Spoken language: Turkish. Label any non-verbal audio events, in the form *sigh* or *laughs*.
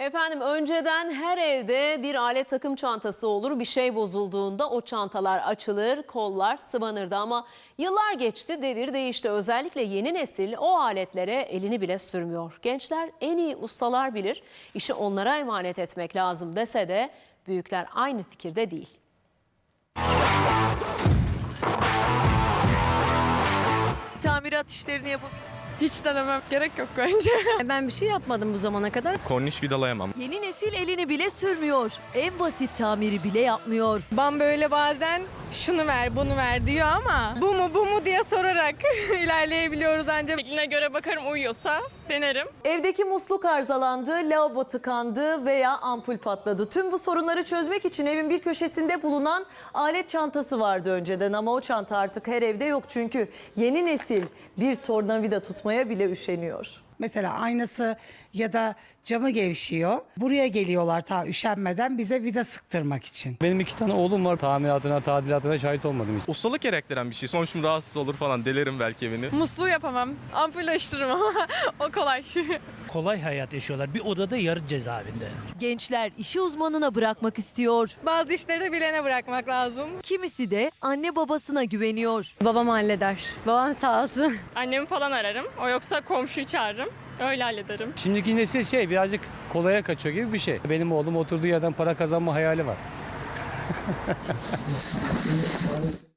Efendim önceden her evde bir alet takım çantası olur. Bir şey bozulduğunda o çantalar açılır, kollar sıvanırdı ama yıllar geçti, devir değişti. Özellikle yeni nesil o aletlere elini bile sürmüyor. Gençler en iyi ustalar bilir. İşi onlara emanet etmek lazım dese de büyükler aynı fikirde değil. Tamirat işlerini yapabilir. Hiç denemem. Gerek yok bence. *laughs* Ben bir şey yapmadım bu zamana kadar. Korniş vidalayamam. Yeni nesil elini bile sürmüyor. En basit tamiri bile yapmıyor. Ben böyle bazen şunu ver, bunu ver diyor ama bu mu bu mu diye sorarak *laughs* ilerleyebiliyoruz ancak. Şekline göre bakarım uyuyorsa denerim. Evdeki musluk arızalandı, lavabo tıkandı veya ampul patladı. Tüm bu sorunları çözmek için evin bir köşesinde bulunan alet çantası vardı önceden ama o çanta artık her evde yok çünkü yeni nesil bir tornavida tutmaya bile üşeniyor. Mesela aynası ya da camı gevşiyor. Buraya geliyorlar ta üşenmeden bize vida sıktırmak için. Benim iki tane oğlum var. Tamiratına, tadilatına şahit olmadım hiç. Ustalık gerektiren bir şey. Sonuçta rahatsız olur falan. Delerim belki evini. Musluğu yapamam. Ampul açtırırım ama *laughs* o kolay. *laughs* kolay hayat yaşıyorlar. Bir odada yarı cezaevinde. Gençler işi uzmanına bırakmak istiyor. Bazı işleri de bilene bırakmak lazım. Kimisi de anne babasına güveniyor. Babam halleder. Babam sağ olsun. *laughs* Annemi falan ararım. O yoksa komşuyu çağırırım. Öyle hallederim. Şimdiki nesil şey birazcık kolaya kaçıyor gibi bir şey. Benim oğlum oturduğu yerden para kazanma hayali var. *laughs*